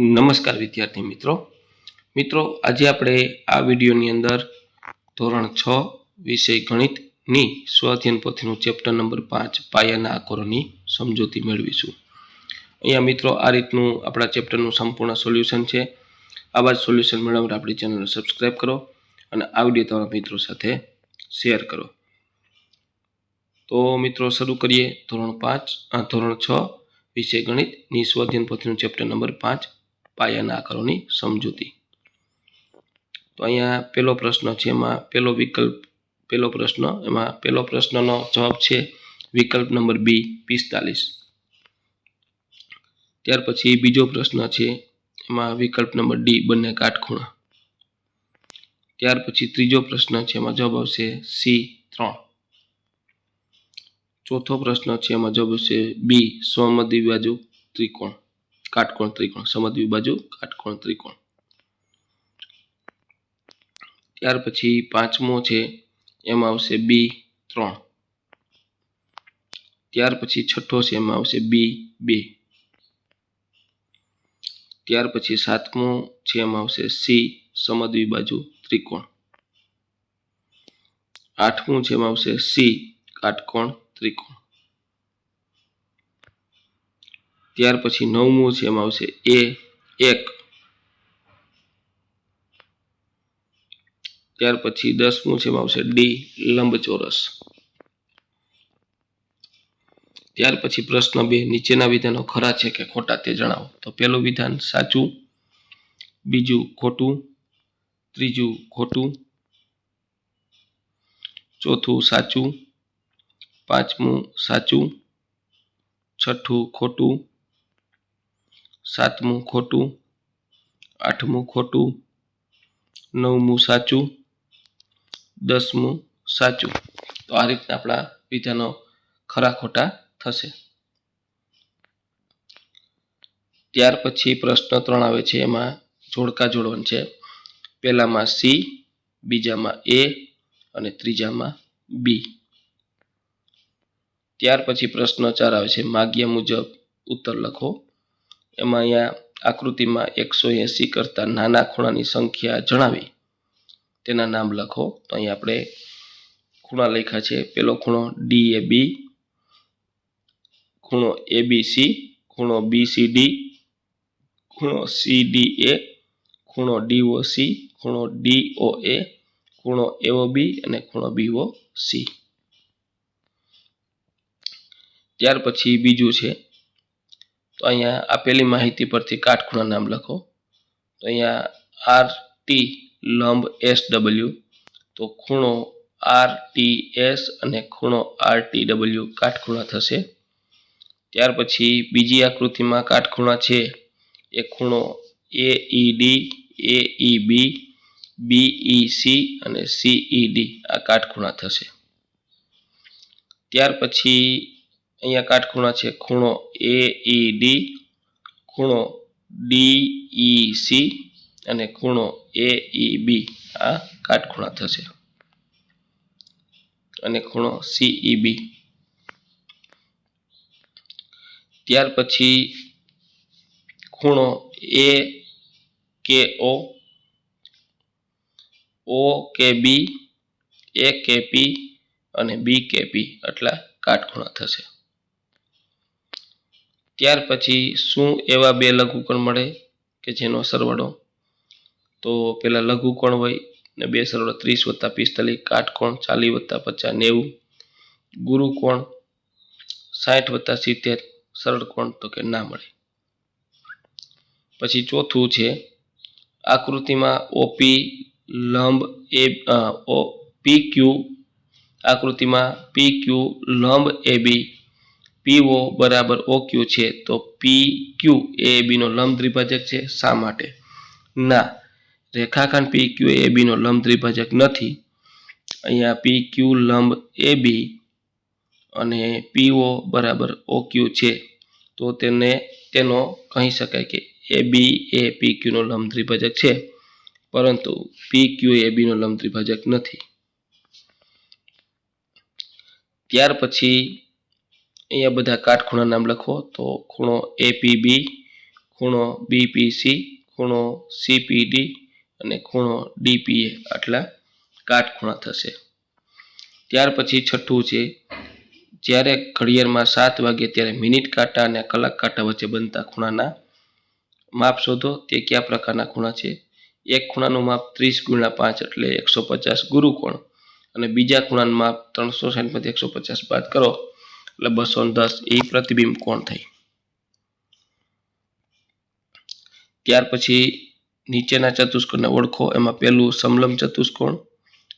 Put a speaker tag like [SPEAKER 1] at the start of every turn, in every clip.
[SPEAKER 1] નમસ્કાર વિદ્યાર્થી મિત્રો. મિત્રો, આજે આપણે આ વિડીયોની અંદર ધોરણ છ વિષય ગણિતની સ્વાધ્યન પોથીનું ચેપ્ટર નંબર પાંચ, પાયાના આકારોની સમજૂતી મેળવીશું. અહીંયા મિત્રો, આ રીતનું આપણા ચેપ્ટરનું સંપૂર્ણ સોલ્યુશન છે. આવા જ સોલ્યુશન મેળવવા આપણી ચેનલને સબસ્ક્રાઈબ કરો અને આ વીડિયો તમારા મિત્રો સાથે શેર કરો. તો મિત્રો, શરૂ કરીએ. ધોરણ પાંચ ધોરણ છ વિષય ગણિતની નિસ્વાધ્યન પોથીનું ચેપ્ટર નંબર પાંચ પાયાના આકારોની સમજૂતી. તો અહીંયા પહેલો પ્રશ્ન છે, એમાં પહેલો વિકલ્પ પહેલો પ્રશ્ન, એમાં પહેલો પ્રશ્નનો જવાબ છે વિકલ્પ નંબર બી, પિસ્તાલીસ. ત્યાર પછી બીજો પ્રશ્ન છે, એમાં વિકલ્પ નંબર ડી, બંને કાટખૂણા. ત્યાર પછી ત્રીજો પ્રશ્ન છે, એમાં જવાબ આવશે સી, ત્રણ. ચોથો પ્રશ્ન છે, એમાં જવાબ આવશે બી સમદ્વિ બાજુ ત્રિકોણ. કાટકોણ ત્રિકોણ સમદ્વી બાજુ કાટકોણ ત્રિકોણ. ત્યાર પછી પાંચમો છે, એમાં આવશે બી ત્રણ. ત્યાર પછી છઠ્ઠો છે, એમાં આવશે બી બે. ત્યાર પછી સાતમો છે, એમાં આવશે સી સમદ્વી બાજુ ત્રિકોણ. આઠમું છે, એમાં આવશે સી, કાટકોણ ત્રિકોણ. ત્યાર પછી નવમું છે, એમાં આવશે એ એક. ત્યાર પછી દસમું છે, એમાં આવશે ડી, લંબચોરસ. ત્યાર પછી પ્રશ્ન બે, નીચેના વિધાનો ખરા છે કે ખોટા તે જણાવો. તો પહેલું વિધાન સાચું, બીજું ખોટું, ત્રીજું ખોટું, ચોથું સાચું, પાંચમું સાચું, છઠ્ઠું ખોટું સાતમું ખોટું, આઠમું ખોટું, નવમું સાચું, દસમું સાચું. તો આ રીતના આપણા વિધાનો ખરા ખોટા થશે. ત્યાર પછી પ્રશ્ન ત્રણ આવે છે, એમાં જોડકા જોડવાનું છે. પહેલામાં સી, બીજામાં એ અને ત્રીજામાં બી. ત્યાર પછી પ્રશ્ન ચાર આવે છે, માગ્યા મુજબ ઉત્તર લખો. એમાં અહીંયા આકૃતિમાં એકસો એંસી કરતાં નાના ખૂણાની સંખ્યા જણાવી. તેના નામ લખો. તો અહીં આપણે ખૂણા લખ્યા છે. પેલો ખૂણો ડી એ બી ખૂણો એ બી સી ખૂણો બી સી ડી ખૂણો સી ડી એ ખૂણો ડી ઓ સી ખૂણો ડી ઓ એ ખૂણો એઓ બી અને ખૂણો બી ઓ સી ત્યાર પછી બીજું છે. તો અહીંયા આપેલી માહિતી પરથી કાટખૂણા નામ લખો. તો અહીંયા આર ટી લંબ એસ ડબલ્યુ તો ખૂણો આર ટી એસ અને ખૂણો આર ટી ડબલ્યુ કાટખૂણા થશે. ત્યાર પછી બીજી આકૃતિમાં કાટખૂણા છે. એ ખૂણો A E D A E B B E C અને સી ઈ ડી આ કાટખૂણા થશે. ત્યાર પછી અહીંયા કાટખૂણા છે. ખૂણો એ ઈ ડી ખૂણો ડી ઈ સી અને ખૂણો એ ઈ બી આ કાટખૂણા થશે. અને ખૂણો સી ઈ બી ત્યાર પછી ખૂણો એ કે ઓ ઓ કે બી એ કે પી અને બી કે પી આટલા કાટખૂણા થશે. ત્યાર પછી શું એવા બે લઘુકોણ મળે કે જેનો સરવાળો? તો પેલા લઘુકોણ હોય ને બે સરવાળો ત્રીસ વત્તા પિસ્તાલીસ, કાટકોણ ચાલીસ વત્તા પચાસ, નેવું. ગુરુકોણ સાઠ વત્તા સિત્તેર સરળ કોણ તો કે ના મળે. પછી ચોથું છે આકૃતિમાં ઓપી લંબ એ ઓ પી ક્યુ આકૃતિમાં પી ક્યુ લંબ એ બી પીઓ બરાબર ઓ ક્યુ છે, તો પી ક્યુ એ બીનો લંબ દ્વિભાજક છે, શા માટે? ના, રેખાખંડ પી ક્યુ એ બીનો લંબ દ્વિભાજક નથી. અહીંયા પી ક્યુ લંબ એ બી અને પીઓ બરાબર ઓ ક્યુ છે, તો તેને, તેનો કહી શકાય કે એ બી એ પી ક્યુનો લંબ દ્વિભાજક છે, પરંતુ પી ક્યુ એ બીનો લંબ દ્વિભાજક નથી. ત્યાર પછી અહીંયા બધા કાટખૂણા નામ લખો. તો ખૂણો એપીબી ખૂણો બીપીસી ખૂણો સીપીડી અને ખૂણો ડીપીએ આટલા કાટખૂણા થશે. ત્યાર પછી છઠ્ઠું છે, જ્યારે ઘડિયાળમાં સાત વાગે ત્યારે મિનિટ કાંટા અને કલાક કાંટા વચ્ચે બનતા ખૂણાના માપ શોધો તે કયા પ્રકારના ખૂણા છે. એક ખૂણાનું માપ ત્રીસ ગુણ્યા પાંચ એટલે એકસો પચાસ ગુરુકોણ અને બીજા ખૂણાનું માપ ત્રણસો સાઠમાંથી એકસો પચાસ બાદ કરો. એટલે બસો દસ એ પ્રતિબિંબ કોણ થઈ ત્યાર પછી નીચેના ચતુષ્કોણને ઓળખો. એમાં પહેલું સમલંબ ચતુષ્કોણ,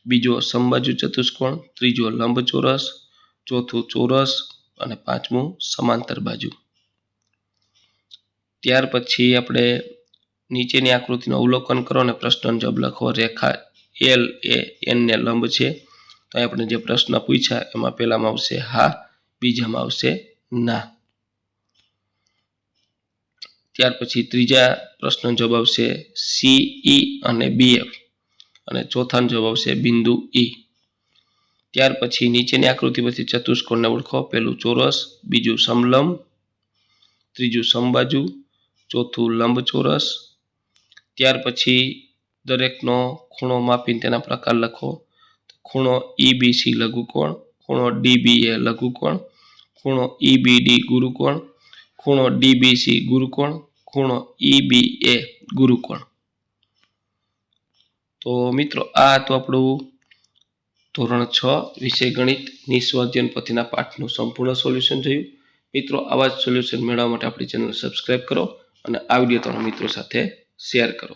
[SPEAKER 1] બીજો સમબાજુ ચતુષ્કોણ, ત્રીજો લંબચોરસ ચોથું ચોરસ અને પાંચમું સમાંતર બાજુ. ત્યાર પછી આપણે નીચેની આકૃતિનું અવલોકન કરો અને પ્રશ્નનો જવાબ લખો. રેખા એલ એ એનને લંબ છે. તો આપણે જે પ્રશ્ન પૂછ્યા, એમાં પહેલામાં આવશે હા બીજામાં આવશે ના. ત્યાર પછી ત્રીજા પ્રશ્નનો જવાબ આવશે સી ઈ અને બી એફ અને ચોથાનો જવાબ આવશે બિંદુ ઈ ત્યાર પછી નીચેની આકૃતિ પરથી ચતુષ્કોણને ઓળખો. પહેલું ચોરસ, બીજું સમલંબ, ત્રીજું સમબાજુ ચોથું લંબચોરસ. ત્યાર પછી દરેકનો ખૂણો માપીને તેના પ્રકાર લખો. ખૂણો ઈબીસી લઘુકોણ, ખૂણો ડીબીએ લઘુકોણ ખૂણો ઈબીડી ગુરુકોણ, ખૂણો ડીબીસી ગુરુકોણ, ખૂણો ઈબીએ ગુરુકોણ. તો મિત્રો, આ હતું આપણું ધોરણ છ વિષય ગણિત સ્વાધ્યાયન પોથીના પાઠનું સંપૂર્ણ સોલ્યુશન જોયું મિત્રો, આવા જ સોલ્યુશન મેળવવા માટે આપણી ચેનલ સબસ્ક્રાઈબ કરો અને આ વીડિયો તમારા મિત્રો સાથે શેર કરો.